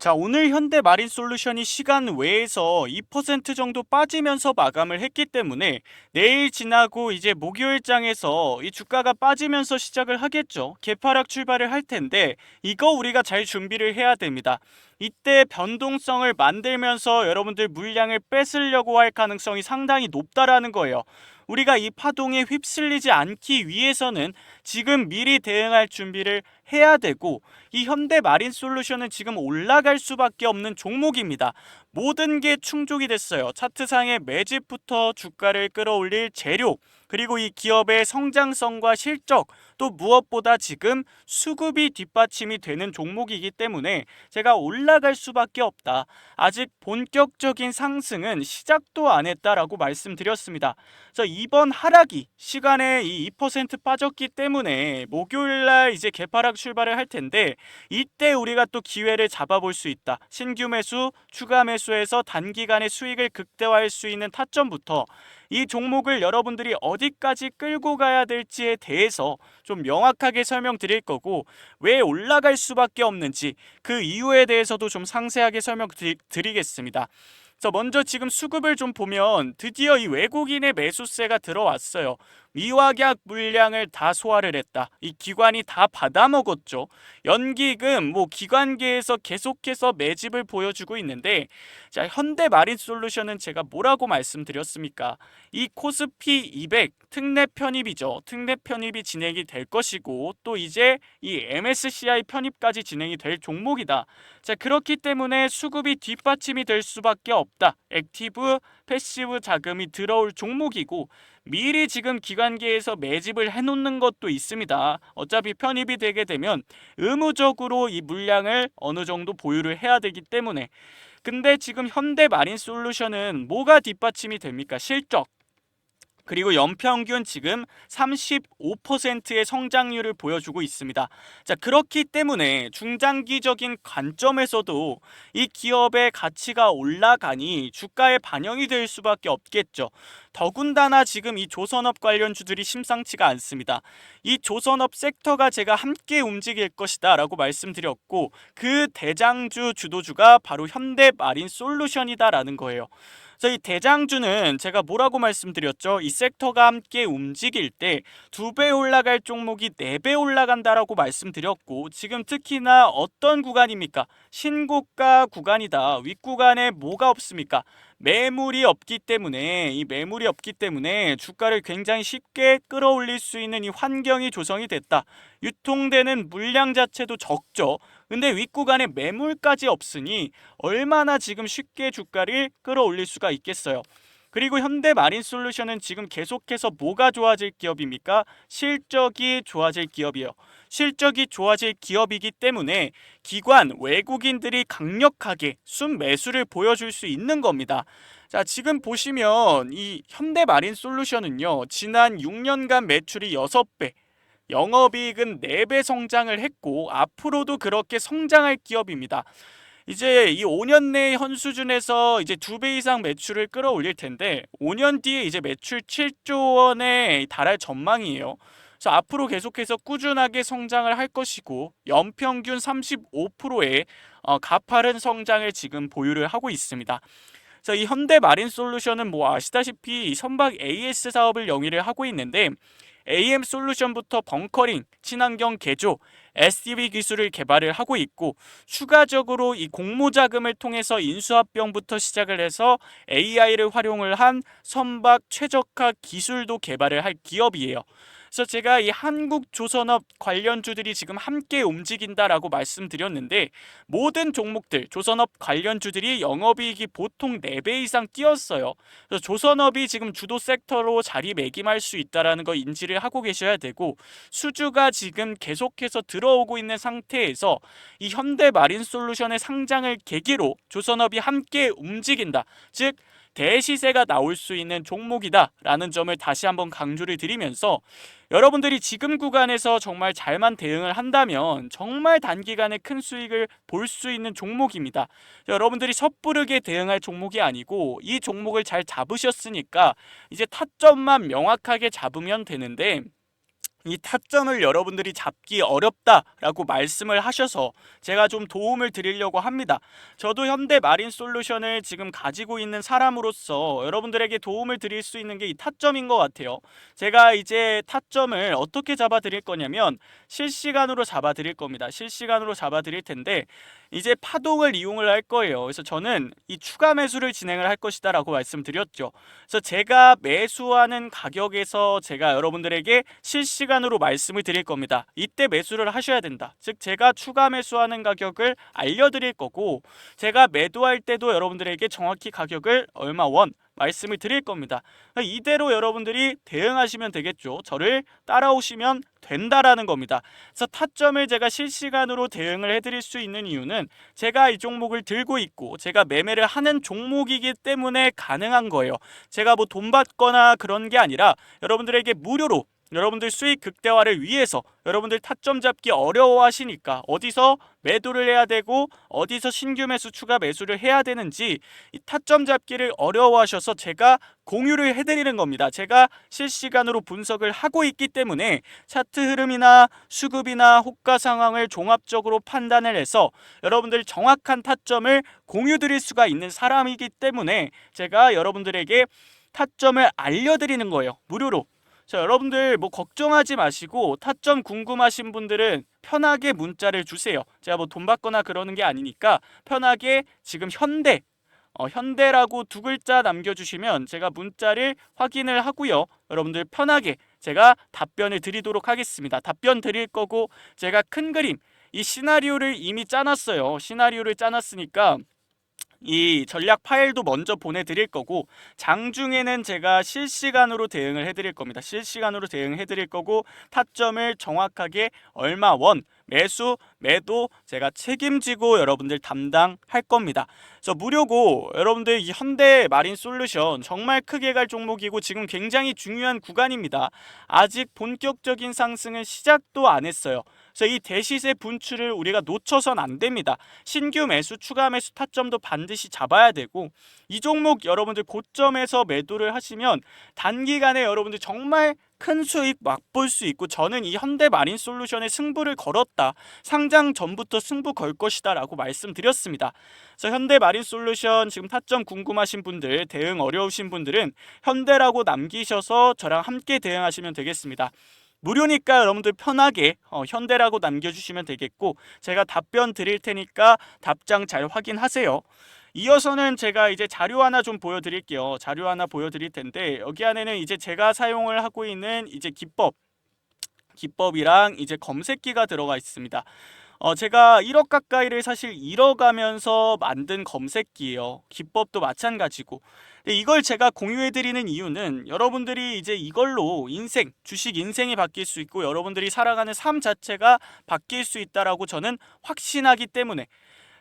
자, 오늘 현대 마린 솔루션이 시간 외에서 2% 정도 빠지면서 마감을 했기 때문에 내일 지나고 이제 목요일장에서 이 주가가 빠지면서 시작을 하겠죠. 개파락 출발을 할 텐데 이거 우리가 잘 준비를 해야 됩니다. 이때 변동성을 만들면서 여러분들 물량을 뺏으려고 할 가능성이 상당히 높다라는 거예요. 우리가 이 파동에 휩쓸리지 않기 위해서는 지금 미리 대응할 준비를 해야 되고 이 현대 마린 솔루션은 지금 올라갈 수밖에 없는 종목입니다. 모든 게 충족이 됐어요. 차트상의 매집부터 주가를 끌어올릴 재료 그리고 이 기업의 성장성과 실적 또 무엇보다 지금 수급이 뒷받침이 되는 종목이기 때문에 제가 올라갈 수밖에 없다. 아직 본격적인 상승은 시작도 안 했다라고 말씀드렸습니다. 그래서 이번 하락이 시간에 이 2% 빠졌기 때문에 목요일 날 이제 개파락 출발을 할 텐데 이때 우리가 또 기회를 잡아볼 수 있다. 신규 매수, 추가 매수에서 단기간에 수익을 극대화할 수 있는 타점부터 이 종목을 여러분들이 어디까지 끌고 가야 될지에 대해서 좀 명확하게 설명드릴 거고 왜 올라갈 수밖에 없는지 그 이유에 대해서도 좀 상세하게 설명드리겠습니다. 먼저 지금 수급을 좀 보면 드디어 이 외국인의 매수세가 들어왔어요. 미확약 물량을 다 소화를 했다. 이 기관이 다 받아먹었죠. 연기금 뭐 기관계에서 계속해서 매집을 보여주고 있는데 자 현대 마린 솔루션은 제가 뭐라고 말씀드렸습니까? 이 코스피 200 특례 편입이죠. 특례 편입이 진행이 될 것이고 또 이제 이 MSCI 편입까지 진행이 될 종목이다. 자 그렇기 때문에 수급이 뒷받침이 될 수밖에 없다. 액티브 패시브 자금이 들어올 종목이고 미리 지금 기관계에서 매집을 해놓는 것도 있습니다. 어차피 편입이 되게 되면 의무적으로 이 물량을 어느 정도 보유를 해야 되기 때문에 근데 지금 현대 마린 솔루션은 뭐가 뒷받침이 됩니까? 실적. 그리고 연평균 지금 35%의 성장률을 보여주고 있습니다. 자, 그렇기 때문에 중장기적인 관점에서도 이 기업의 가치가 올라가니 주가에 반영이 될 수밖에 없겠죠. 더군다나 지금 이 조선업 관련주들이 심상치가 않습니다. 이 조선업 섹터가 제가 함께 움직일 것이다 라고 말씀드렸고 그 대장주 주도주가 바로 현대 마린 솔루션이다 라는 거예요. 이 대장주는 제가 뭐라고 말씀드렸죠? 이 섹터가 함께 움직일 때 두 배 올라갈 종목이 네 배 올라간다라고 말씀드렸고 지금 특히나 어떤 구간입니까? 신고가 구간이다. 윗구간에 뭐가 없습니까? 매물이 없기 때문에 이 매물이 없기 때문에 주가를 굉장히 쉽게 끌어올릴 수 있는 이 환경이 조성이 됐다. 유통되는 물량 자체도 적죠. 근데 윗구간에 매물까지 없으니 얼마나 지금 쉽게 주가를 끌어올릴 수가 있겠어요. 그리고 현대 마린 솔루션은 지금 계속해서 뭐가 좋아질 기업입니까? 실적이 좋아질 기업이에요. 실적이 좋아질 기업이기 때문에 기관 외국인들이 강력하게 순매수를 보여줄 수 있는 겁니다. 자, 지금 보시면 이 현대 마린 솔루션은요. 지난 6년간 매출이 6배, 영업이익은 4배 성장을 했고 앞으로도 그렇게 성장할 기업입니다. 이제 이 5년 내현 수준에서 이제 두 배 이상 매출을 끌어올릴 텐데 5년 뒤에 이제 매출 7조 원에 달할 전망이에요. 그래서 앞으로 계속해서 꾸준하게 성장을 할 것이고 연평균 35%의 어, 가파른 성장을 지금 보유를 하고 있습니다. 그래서 이 현대 마린 솔루션은 뭐 아시다시피 선박 AS 사업을 영위를 하고 있는데 AM 솔루션부터 벙커링, 친환경 개조, SDV 기술을 개발을 하고 있고 추가적으로 이 공모 자금을 통해서 인수합병부터 시작을 해서 AI를 활용을 한 선박 최적화 기술도 개발을 할 기업이에요. 그래서 제가 이 한국 조선업 관련주들이 지금 함께 움직인다라고 말씀드렸는데 모든 종목들 조선업 관련주들이 영업이익이 보통 4배 이상 뛰었어요. 그래서 조선업이 지금 주도 섹터로 자리매김할 수 있다라는 거 인지를 하고 계셔야 되고 수주가 지금 계속해서 들어오고 있는 상태에서 이 현대 마린 솔루션의 상장을 계기로 조선업이 함께 움직인다. 즉 대시세가 나올 수 있는 종목이다라는 점을 다시 한번 강조를 드리면서 여러분들이 지금 구간에서 정말 잘만 대응을 한다면 정말 단기간에 큰 수익을 볼 수 있는 종목입니다. 여러분들이 섣부르게 대응할 종목이 아니고 이 종목을 잘 잡으셨으니까 이제 타점만 명확하게 잡으면 되는데 이 타점을 여러분들이 잡기 어렵다라고 말씀을 하셔서 제가 좀 도움을 드리려고 합니다. 저도 현대 마린 솔루션을 지금 가지고 있는 사람으로서 여러분들에게 도움을 드릴 수 있는 게 이 타점인 것 같아요. 제가 이제 타점을 어떻게 잡아 드릴 거냐면 실시간으로 잡아 드릴 겁니다. 실시간으로 잡아 드릴 텐데 이제 파동을 이용을 할 거예요. 그래서 저는 이 추가 매수를 진행을 할 것이다라고 말씀드렸죠. 그래서 제가 매수하는 가격에서 제가 여러분들에게 실시간으로 말씀을 드릴 겁니다. 이때 매수를 하셔야 된다. 즉 제가 추가 매수하는 가격을 알려드릴 거고 제가 매도할 때도 여러분들에게 정확히 가격을 얼마 원 말씀을 드릴 겁니다. 이대로 여러분들이 대응하시면 되겠죠. 저를 따라오시면 된다라는 겁니다. 그래서 타점을 제가 실시간으로 대응을 해드릴 수 있는 이유는 제가 이 종목을 들고 있고 제가 매매를 하는 종목이기 때문에 가능한 거예요. 제가 뭐 돈 받거나 그런 게 아니라 여러분들에게 무료로 여러분들 수익 극대화를 위해서 여러분들 타점 잡기 어려워하시니까 어디서 매도를 해야 되고 어디서 신규 매수 추가 매수를 해야 되는지 이 타점 잡기를 어려워하셔서 제가 공유를 해드리는 겁니다. 제가 실시간으로 분석을 하고 있기 때문에 차트 흐름이나 수급이나 호가 상황을 종합적으로 판단을 해서 여러분들 정확한 타점을 공유 드릴 수가 있는 사람이기 때문에 제가 여러분들에게 타점을 알려드리는 거예요. 무료로. 자, 여러분들 뭐 걱정하지 마시고 타점 궁금하신 분들은 편하게 문자를 주세요. 제가 뭐 돈 받거나 그러는 게 아니니까 편하게 지금 현대 어, 현대라고 두 글자 남겨주시면 제가 문자를 확인을 하고요. 여러분들 편하게 제가 답변을 드리도록 하겠습니다. 답변 드릴 거고 제가 큰 그림 이 시나리오를 이미 짜놨어요. 시나리오를 짜놨으니까 이 전략 파일도 먼저 보내드릴 거고 장중에는 제가 실시간으로 대응을 해드릴 겁니다. 실시간으로 대응해드릴 거고 타점을 정확하게 얼마 원 매수, 매도 제가 책임지고 여러분들 담당할 겁니다. 그래서 무료고 여러분들 이 현대 마린 솔루션 정말 크게 갈 종목이고 지금 굉장히 중요한 구간입니다. 아직 본격적인 상승은 시작도 안 했어요. 이 대시세 분출을 우리가 놓쳐선 안 됩니다. 신규 매수, 추가 매수 타점도 반드시 잡아야 되고 이 종목 여러분들 고점에서 매도를 하시면 단기간에 여러분들 정말 큰 수익 맛볼 수 있고 저는 이 현대 마린 솔루션에 승부를 걸었다. 상장 전부터 승부 걸 것이다라고 말씀드렸습니다. 그래서 현대 마린 솔루션 지금 타점 궁금하신 분들, 대응 어려우신 분들은 현대라고 남기셔서 저랑 함께 대응하시면 되겠습니다. 무료니까 여러분들 편하게 어, 현대라고 남겨주시면 되겠고 제가 답변 드릴 테니까 답장 잘 확인하세요. 이어서는 제가 이제 자료 하나 좀 보여드릴게요. 자료 하나 보여드릴 텐데 여기 안에는 이제 제가 사용을 하고 있는 이제 기법 기법이랑 이제 검색기가 들어가 있습니다. 어, 제가 1억 가까이를 사실 잃어가면서 만든 검색기예요. 기법도 마찬가지고. 이걸 제가 공유해드리는 이유는 여러분들이 이제 이걸로 인생, 주식 인생이 바뀔 수 있고 여러분들이 살아가는 삶 자체가 바뀔 수 있다라고 저는 확신하기 때문에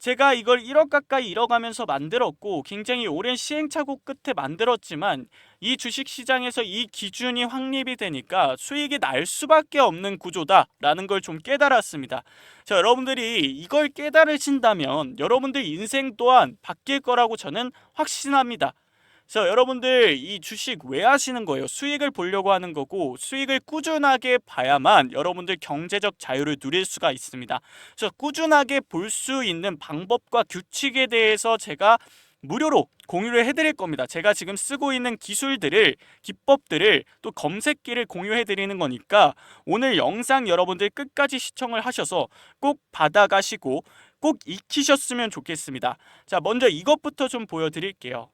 제가 이걸 1억 가까이 잃어가면서 만들었고 굉장히 오랜 시행착오 끝에 만들었지만 이 주식 시장에서 이 기준이 확립이 되니까 수익이 날 수밖에 없는 구조다라는 걸 좀 깨달았습니다. 자, 여러분들이 이걸 깨달으신다면 여러분들 인생 또한 바뀔 거라고 저는 확신합니다. 그래서 여러분들 이 주식 왜 하시는 거예요? 수익을 보려고 하는 거고 수익을 꾸준하게 봐야만 여러분들 경제적 자유를 누릴 수가 있습니다. 그래서 꾸준하게 볼 수 있는 방법과 규칙에 대해서 제가 무료로 공유를 해드릴 겁니다. 제가 지금 쓰고 있는 기술들을 기법들을 또 검색기를 공유해 드리는 거니까 오늘 영상 여러분들 끝까지 시청을 하셔서 꼭 받아가시고 꼭 익히셨으면 좋겠습니다. 자 먼저 이것부터 좀 보여드릴게요.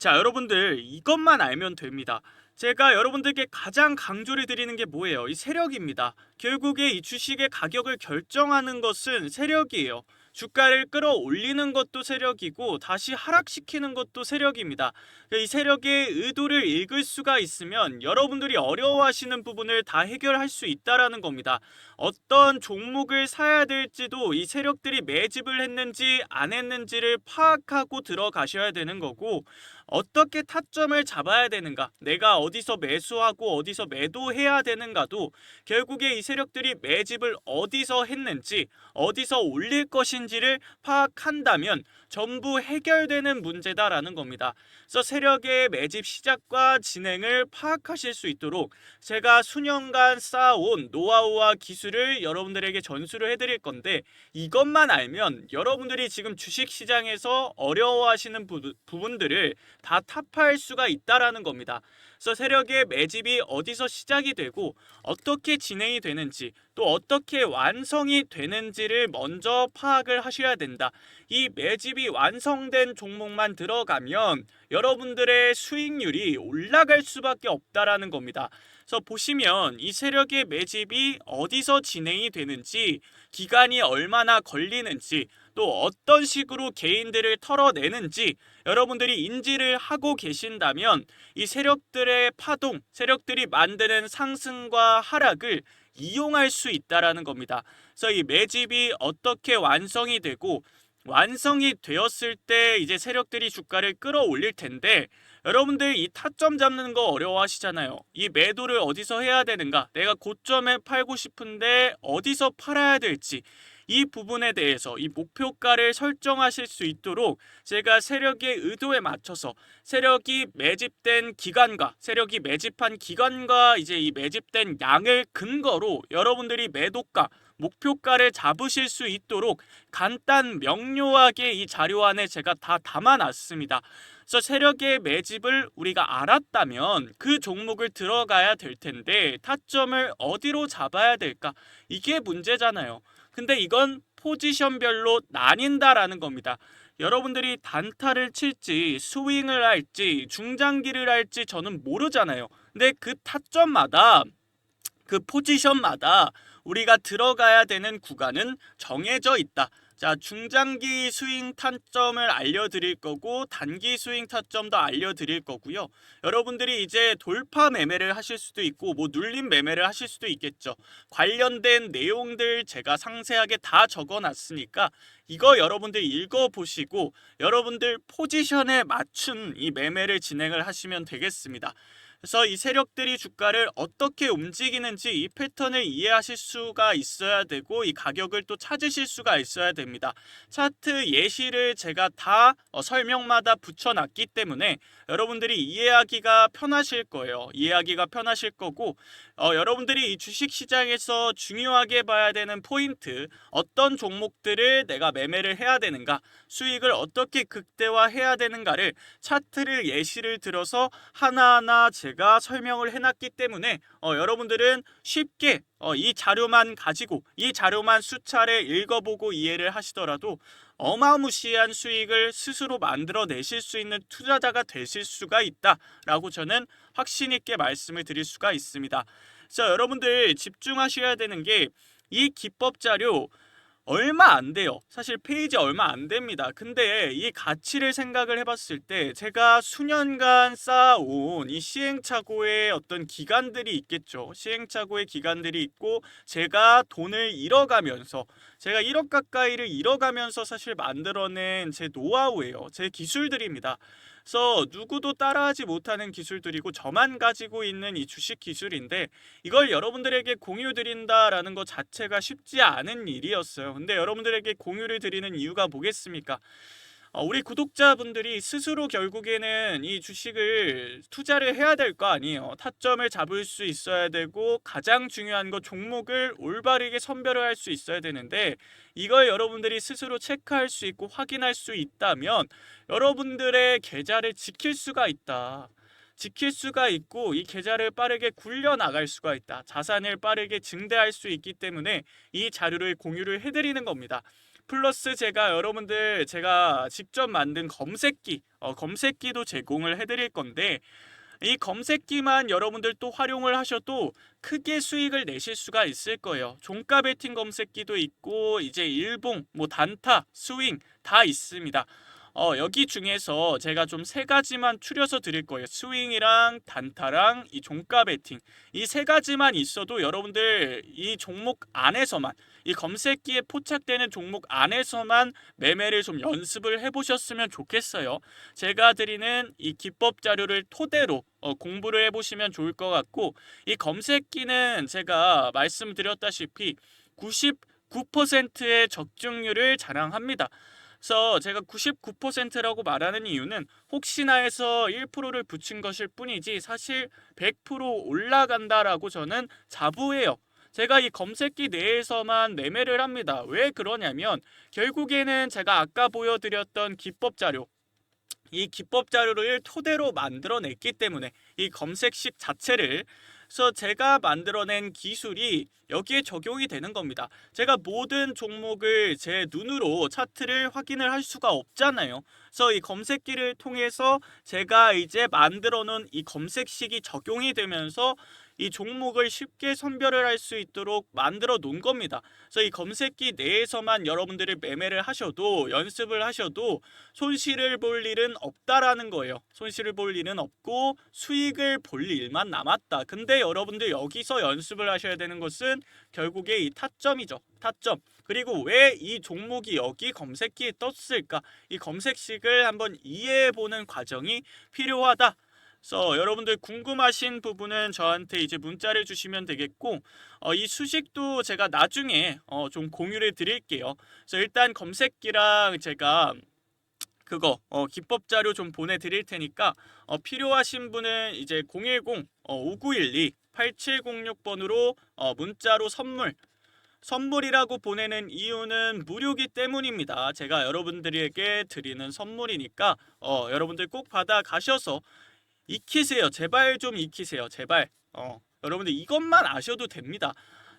자, 여러분들 이것만 알면 됩니다. 제가 여러분들께 가장 강조를 드리는 게 뭐예요? 이 세력입니다. 결국에 이 주식의 가격을 결정하는 것은 세력이에요. 주가를 끌어올리는 것도 세력이고 다시 하락시키는 것도 세력입니다. 이 세력의 의도를 읽을 수가 있으면 여러분들이 어려워하시는 부분을 다 해결할 수 있다라는 겁니다. 어떤 종목을 사야 될지도 이 세력들이 매집을 했는지 안 했는지를 파악하고 들어가셔야 되는 거고 어떻게 타점을 잡아야 되는가, 내가 어디서 매수하고 어디서 매도해야 되는가도 결국에 이 세력들이 매집을 어디서 했는지, 어디서 올릴 것인지 되는지를 파악한다면 전부 해결되는 문제다라는 겁니다. 그래서 세력의 매집 시작과 진행을 파악하실 수 있도록 제가 수년간 쌓아온 노하우와 기술을 여러분들에게 전수를 해드릴 건데 이것만 알면 여러분들이 지금 주식 시장에서 어려워하시는 부, 부분들을 다 타파할 수가 있다라는 겁니다. 그래서 세력의 매집이 어디서 시작이 되고 어떻게 진행이 되는지 또 어떻게 완성이 되는지를 먼저 파악을 하셔야 된다. 이 매집이 완성된 종목만 들어가면 여러분들의 수익률이 올라갈 수밖에 없다라는 겁니다. 그래서 보시면 이 세력의 매집이 어디서 진행이 되는지 기간이 얼마나 걸리는지 또 어떤 식으로 개인들을 털어내는지 여러분들이 인지를 하고 계신다면 이 세력들의 파동, 세력들이 만드는 상승과 하락을 이용할 수 있다라는 겁니다. 그래서 이 매집이 어떻게 완성이 되고 완성이 되었을 때 이제 세력들이 주가를 끌어올릴 텐데 여러분들 이 타점 잡는 거 어려워하시잖아요. 이 매도를 어디서 해야 되는가? 내가 고점에 팔고 싶은데 어디서 팔아야 될지 이 부분에 대해서 이 목표가를 설정하실 수 있도록 제가 세력의 의도에 맞춰서 세력이 매집된 기간과 세력이 매집한 기간과 이제 이 매집된 양을 근거로 여러분들이 매도가 목표가를 잡으실 수 있도록 간단 명료하게 이 자료 안에 제가 다 담아놨습니다. 그래서 세력의 매집을 우리가 알았다면 그 종목을 들어가야 될 텐데 타점을 어디로 잡아야 될까? 이게 문제잖아요. 근데 이건 포지션별로 나뉜다라는 겁니다. 여러분들이 단타를 칠지 스윙을 할지 중장기를 할지 저는 모르잖아요. 근데 그 타점마다 그 포지션마다 우리가 들어가야 되는 구간은 정해져 있다. 자, 중장기 스윙 타점을 알려드릴 거고 단기 스윙 타점도 알려드릴 거고요. 여러분들이 이제 돌파 매매를 하실 수도 있고 뭐 눌림 매매를 하실 수도 있겠죠. 관련된 내용들 제가 상세하게 다 적어놨으니까 이거 여러분들 읽어보시고 여러분들 포지션에 맞춘 이 매매를 진행을 하시면 되겠습니다. 그래서 이 세력들이 주가를 어떻게 움직이는지 이 패턴을 이해하실 수가 있어야 되고 이 가격을 또 찾으실 수가 있어야 됩니다. 차트 예시를 제가 다 어, 설명마다 붙여놨기 때문에 여러분들이 이해하기가 편하실 거예요. 이해하기가 편하실 거고 어, 여러분들이 이 주식 시장에서 중요하게 봐야 되는 포인트 어떤 종목들을 내가 매매를 해야 되는가 수익을 어떻게 극대화해야 되는가를 차트를 예시를 들어서 하나하나 제가 설명을 해놨기 때문에 어, 여러분들은 쉽게 어, 이 자료만 가지고 이 자료만 수차례 읽어보고 이해를 하시더라도 어마무시한 수익을 스스로 만들어내실 수 있는 투자자가 되실 수가 있다라고 저는 확신 있게 말씀을 드릴 수가 있습니다. 그래서 여러분들 집중하셔야 되는 게 이 기법 자료 얼마 안 돼요. 사실 페이지 얼마 안 됩니다. 근데 이 가치를 생각을 해봤을 때 제가 수년간 쌓아온 이 시행착오의 어떤 기간들이 있겠죠. 시행착오의 기간들이 있고 제가 돈을 잃어가면서 제가 1억 가까이를 잃어가면서 사실 만들어낸 제 노하우예요. 제 기술들입니다. 그래서 누구도 따라하지 못하는 기술들이고 저만 가지고 있는 이 주식 기술인데 이걸 여러분들에게 공유 드린다라는 것 자체가 쉽지 않은 일이었어요. 근데 여러분들에게 공유를 드리는 이유가 뭐겠습니까? 어, 우리 구독자분들이 스스로 결국에는 이 주식을 투자를 해야 될 거 아니에요. 타점을 잡을 수 있어야 되고 가장 중요한 거 종목을 올바르게 선별을 할 수 있어야 되는데 이걸 여러분들이 스스로 체크할 수 있고 확인할 수 있다면 여러분들의 계좌를 지킬 수가 있다. 지킬 수가 있고 이 계좌를 빠르게 굴려 나갈 수가 있다. 자산을 빠르게 증대할 수 있기 때문에 이 자료를 공유를 해드리는 겁니다. 플러스 제가 여러분들 제가 직접 만든 검색기 어, 검색기도 제공을 해드릴 건데 이 검색기만 여러분들 또 활용을 하셔도 크게 수익을 내실 수가 있을 거예요. 종가 베팅 검색기도 있고 이제 일봉, 뭐 단타, 스윙 다 있습니다. 어, 여기 중에서 제가 좀 세 가지만 추려서 드릴 거예요. 스윙이랑 단타랑 이 종가 베팅 이 세 가지만 있어도 여러분들 이 종목 안에서만 이 검색기에 포착되는 종목 안에서만 매매를 좀 연습을 해보셨으면 좋겠어요. 제가 드리는 이 기법 자료를 토대로 어, 공부를 해보시면 좋을 것 같고 이 검색기는 제가 말씀드렸다시피 90 99%의 적중률을 자랑합니다. 그래서 제가 99%라고 말하는 이유는 혹시나 해서 1%를 붙인 것일 뿐이지 사실 100% 올라간다라고 저는 자부해요. 제가 이 검색기 내에서만 매매를 합니다. 왜 그러냐면 결국에는 제가 아까 보여드렸던 기법 자료 이 기법 자료를 토대로 만들어냈기 때문에 이 검색식 자체를 그래서 제가 만들어낸 기술이 여기에 적용이 되는 겁니다. 제가 모든 종목을 제 눈으로 차트를 확인을 할 수가 없잖아요. 그래서 이 검색기를 통해서 제가 이제 만들어 놓은 이 검색식이 적용이 되면서 이 종목을 쉽게 선별을 할 수 있도록 만들어 놓은 겁니다. 그래서 이 검색기 내에서만 여러분들이 매매를 하셔도 연습을 하셔도 손실을 볼 일은 없다라는 거예요. 손실을 볼 일은 없고 수익을 볼 일만 남았다. 근데 여러분들 여기서 연습을 하셔야 되는 것은 결국에 이 타점이죠. 타점. 그리고 왜 이 종목이 여기 검색기에 떴을까? 이 검색식을 한번 이해해 보는 과정이 필요하다. 그래서 여러분들 궁금하신 부분은 저한테 이제 문자를 주시면 되겠고 어, 이 수식도 제가 나중에 어, 좀 공유를 드릴게요. 그래서 일단 검색기랑 제가 그거 어, 기법 자료 좀 보내드릴 테니까 어, 필요하신 분은 이제 010 어, 5912 8706번으로 어, 문자로 선물 선물이라고 보내는 이유는 무료기 때문입니다. 제가 여러분들에게 드리는 선물이니까 어, 여러분들 꼭 받아 가셔서 익히세요. 제발 좀 익히세요. 제발. 어, 여러분들 이것만 아셔도 됩니다.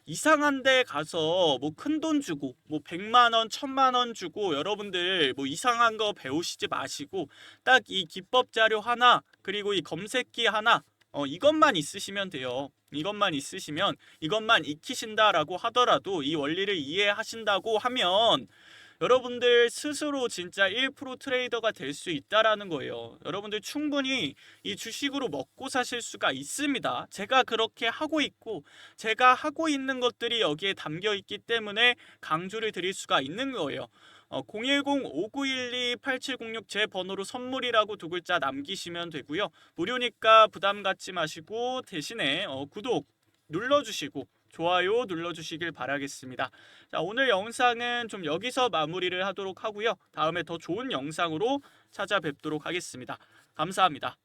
이상한 데 가서 뭐 큰 돈 주고 뭐 100만 원, 1000만 원 주고 여러분들 뭐 이상한 거 배우시지 마시고 딱 이 기법 자료 하나 그리고 이 검색기 하나 어 이것만 있으시면 돼요. 이것만 있으시면 이것만 익히신다라고 하더라도 이 원리를 이해하신다고 하면 여러분들 스스로 진짜 1% 트레이더가 될 수 있다라는 거예요. 여러분들 충분히 이 주식으로 먹고 사실 수가 있습니다. 제가 그렇게 하고 있고 제가 하고 있는 것들이 여기에 담겨 있기 때문에 강조를 드릴 수가 있는 거예요. 어, 010-5912-8706 제 번호로 선물이라고 두 글자 남기시면 되고요. 무료니까 부담 갖지 마시고 대신에 어, 구독 눌러주시고 좋아요 눌러주시길 바라겠습니다. 자, 오늘 영상은 좀 여기서 마무리를 하도록 하고요. 다음에 더 좋은 영상으로 찾아뵙도록 하겠습니다. 감사합니다.